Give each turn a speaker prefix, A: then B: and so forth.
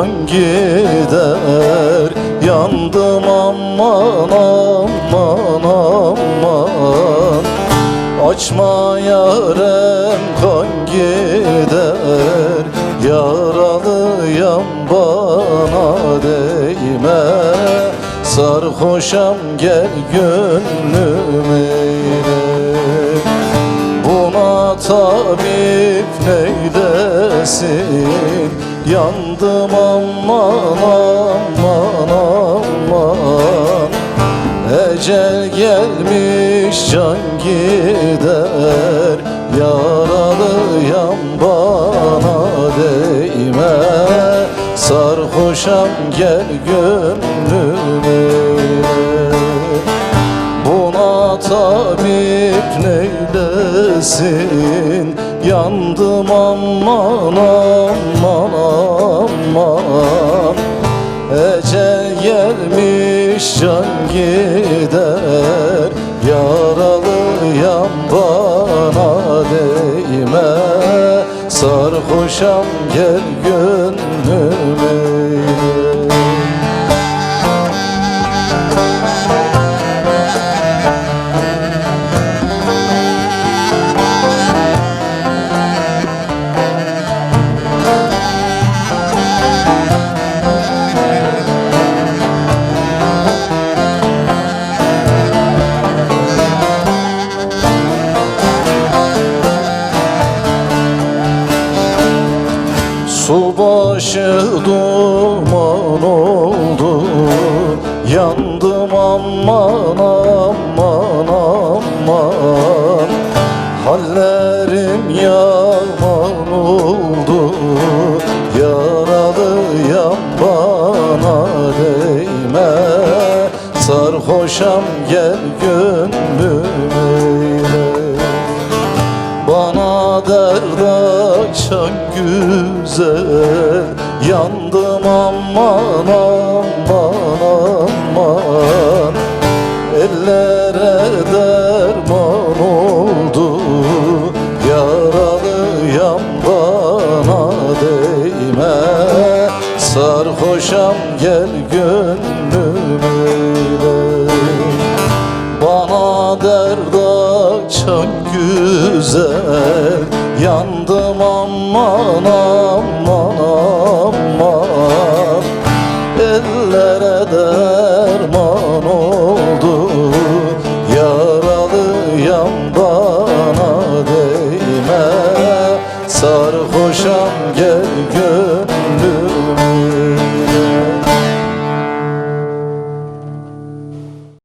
A: can gider. Yandım aman aman aman. Açma yarem kan gider. Yaralıyam bana değme. Sarhoşam gel gönlüm eyle. Buna tabip neydesin? Yandım aman aman aman. Ecel gelmiş can gider Yaralıyam bana değme. Sarhoşam gel gönlüm eyle Buna tabip neylesin Yandım aman aman aman. Ecel gelmiş can gider. Yaralıyam bana değme. Sarhoşam gel gönlüm başı duman oldu. Yandım aman aman aman. Hallerim yaman oldu. Yaralıyam bana değme. Sarhoşam gel gönlüm eyle. Bana dert açan güzel Yandım aman aman aman. Ellere derman oldu Yaralıyam bana değme. Sarhoşam gel gönlüm eyle bana dert açan güzel Yandım aman aman gel gel